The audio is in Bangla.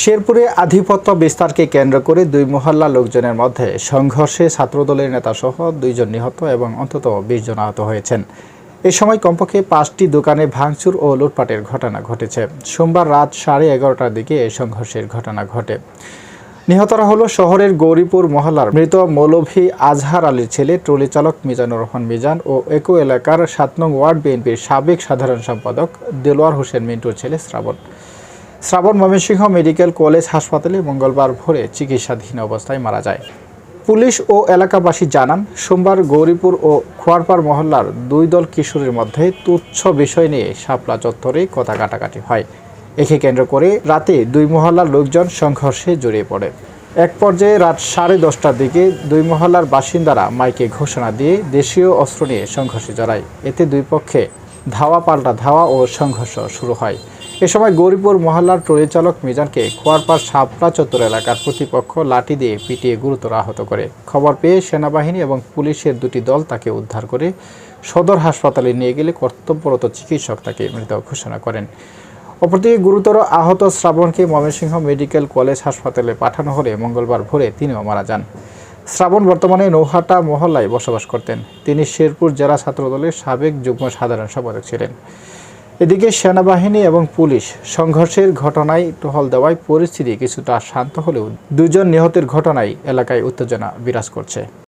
শেরপুরে আধিপত্য বিস্তারকে কেন্দ্র করে দুই মহল্লা লোকজনের মধ্যে সংঘর্ষে ছাত্রদলের নেতাসহ দুইজন নিহত এবং অন্তত বিশ জন আহত হয়েছেন। এ সময় কমপক্ষে পাঁচটি দোকানে ভাঙচুর ও লুটপাটের ঘটনা ঘটেছে। সোমবার রাত সাড়ে এগারোটার দিকে এই সংঘর্ষের ঘটনা ঘটে। নিহতরা হলো শহরের গৌরীপুর মহল্লার মৃত মৌলভী আজহার আলীর ছেলে ট্রলি চালক মিজানুর রহমান মিজান ও একো এলাকার সাত নং ওয়ার্ড বিএনপির সাবেক সাধারণ সম্পাদক দেলোয়ার হোসেন মিন্টুর ছেলে শ্রাবণ। শ্রাবণ ময়মনসিংহ মেডিকেল কলেজ হাসপাতালে মঙ্গলবার ভোরে চিকিৎসাধীন অবস্থায় মারা যায়। পুলিশ ও এলাকাবাসী জানান, সোমবার গৌরীপুর ও খোয়ারপাড় মহল্লার দুই দল কিশোরের মধ্যে তুচ্ছ বিষয় নিয়ে শাপলা চত্বরে কথা কাটাকাটি হয়। একে কেন্দ্র করে রাতে দুই মহল্লার লোকজন সংঘর্ষে জড়িয়ে পড়ে। এক পর্যায়ে রাত সাড়ে দশটার দিকে দুই মহল্লার বাসিন্দারা মাইকে ঘোষণা দিয়ে দেশীয় অস্ত্র নিয়ে সংঘর্ষে জড়ায়। এতে দুই পক্ষে ধাওয়া পাল্টা ধাওয়া ও সংঘর্ষ শুরু হয়। এ সময় গৌরীপুর মহল্লার ট্রলি চালক মিজানকে খোয়ারপাড় শাপলা চত্বর এলাকার প্রতিপক্ষ লাঠি দিয়ে পিটিয়ে গুরুতর আহত করে। খবর পেয়ে সেনাবাহিনী এবং পুলিশের দুটি দল তাকে উদ্ধার করে সদর হাসপাতালে নিয়ে গেলে কর্তব্যরত চিকিৎসক তাকে মৃত ঘোষণা করেন। অপরদিকে গুরুতর আহত শ্রাবণকে ময়মনসিংহ মেডিকেল কলেজ হাসপাতালে পাঠানো হলে মঙ্গলবার ভোরে তিনিও মারা যান। শ্রাবণ বর্তমানে নৌহাটা মহল্লায় বসবাস করতেন। তিনি শেরপুর জেলা ছাত্রদলের সাবেক যুগ্ম সাধারণ সম্পাদক ছিলেন। এদিকে সেনাবাহিনী এবং পুলিশ সংঘর্ষের ঘটনায় টহল দেওয়ায় পরিস্থিতি কিছুটা শান্ত হলেও দুজন নিহতের ঘটনায় এলাকায় উত্তেজনা বিরাজ করছে।